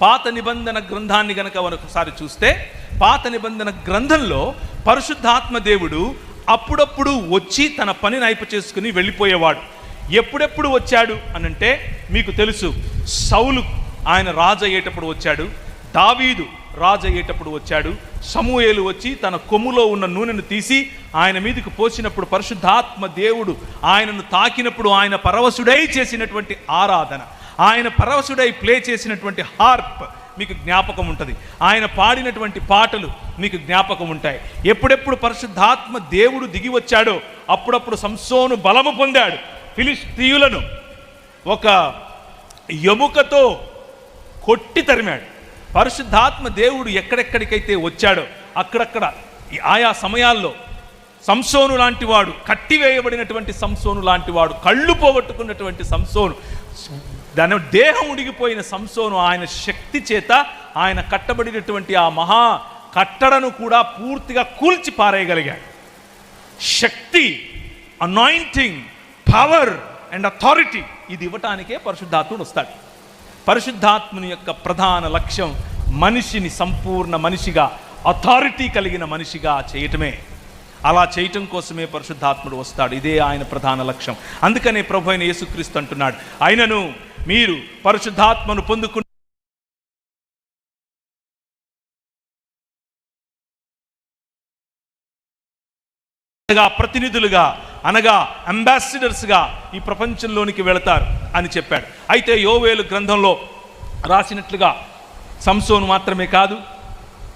పాత నిబంధన గ్రంథాన్ని గనక ఒకసారి చూస్తే పాత నిబంధన గ్రంథంలో పరిశుద్ధాత్మ దేవుడు అప్పుడప్పుడు వచ్చి తన పని నైపు చేసుకుని వెళ్ళిపోయేవాడు. ఎప్పుడెప్పుడు వచ్చాడు అనంటే మీకు తెలుసు సౌలు ఆయన రాజు అయ్యేటప్పుడు వచ్చాడు దావీదు రాజు అయ్యేటప్పుడు వచ్చాడు సమూయేలు వచ్చి తన కొమ్ములో ఉన్న నూనెను తీసి ఆయన మీదకి పోసినప్పుడు పరిశుద్ధాత్మ దేవుడు ఆయనను తాకినప్పుడు ఆయన పరవశుడై చేసినటువంటి ఆరాధన. ఆయన పరవశుడై ప్లే చేసినటువంటి హార్ప్ మీకు జ్ఞాపకం ఉంటుంది. ఆయన పాడినటువంటి పాటలు మీకు జ్ఞాపకం ఉంటాయి. ఎప్పుడెప్పుడు పరిశుద్ధాత్మ దేవుడు దిగి వచ్చాడో అప్పుడప్పుడు సంసోను బలము పొందాడు. ఫిలిస్తీయులను ఒక ఎముకతో కొట్టి తరిమాడు. పరిశుద్ధాత్మ దేవుడు ఎక్కడెక్కడికైతే వచ్చాడో అక్కడక్కడ ఆయా సమయాల్లో సంసోను లాంటి వాడు కట్టివేయబడినటువంటి సంసోను లాంటి వాడు కళ్ళు పోగొట్టుకున్నటువంటి సంసోను దాని దేహం ఉడిగిపోయిన సంసోను ఆయన శక్తి చేత ఆయన కట్టబడినటువంటి ఆ మహా కట్టడను కూడా పూర్తిగా కూల్చి పారేయగలిగాడు. శక్తి అనాయింటింగ్ పవర్ అండ్ అథారిటీ ఇది ఇవ్వటానికే పరిశుద్ధాత్ముడు వస్తాడు. పరిశుద్ధాత్ముని యొక్క ప్రధాన లక్ష్యం మనిషిని సంపూర్ణ మనిషిగా అథారిటీ కలిగిన మనిషిగా చేయటమే. అలా చేయటం కోసమే పరిశుద్ధాత్ముడు వస్తాడు. ఇదే ఆయన ప్రధాన లక్ష్యం. అందుకనే ప్రభు అయిన యేసుక్రీస్తు అంటున్నాడు. ఆయనను మీరు పరిశుద్ధాత్మను పొందుకు అనగా ప్రతినిధులుగా అనగా అంబాసిడర్స్గా ఈ ప్రపంచంలోనికి వెళతారు అని చెప్పాడు. అయితే యోవేలు గ్రంథంలో రాసినట్లుగా సంసోను మాత్రమే కాదు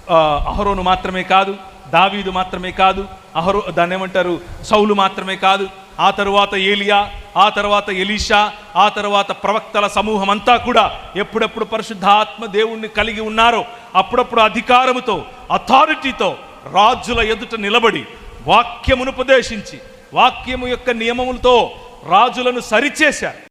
ఆ, అహరోను మాత్రమే కాదు దావీదు మాత్రమే కాదు అహరు దాన్ని ఏమంటారు సౌలు మాత్రమే కాదు ఆ తరువాత ఏలియా ఆ తర్వాత ఎలీషా ఆ తర్వాత ప్రవక్తల సమూహం అంతా కూడా ఎప్పుడెప్పుడు పరిశుద్ధాత్మ దేవుణ్ణి కలిగి ఉన్నారో అప్పుడప్పుడు అధికారముతో అథారిటీతో రాజుల ఎదుట నిలబడి వాక్యమును ఉపదేశించి వాక్యము యొక్క నియమములతో రాజులను సరిచేశారు.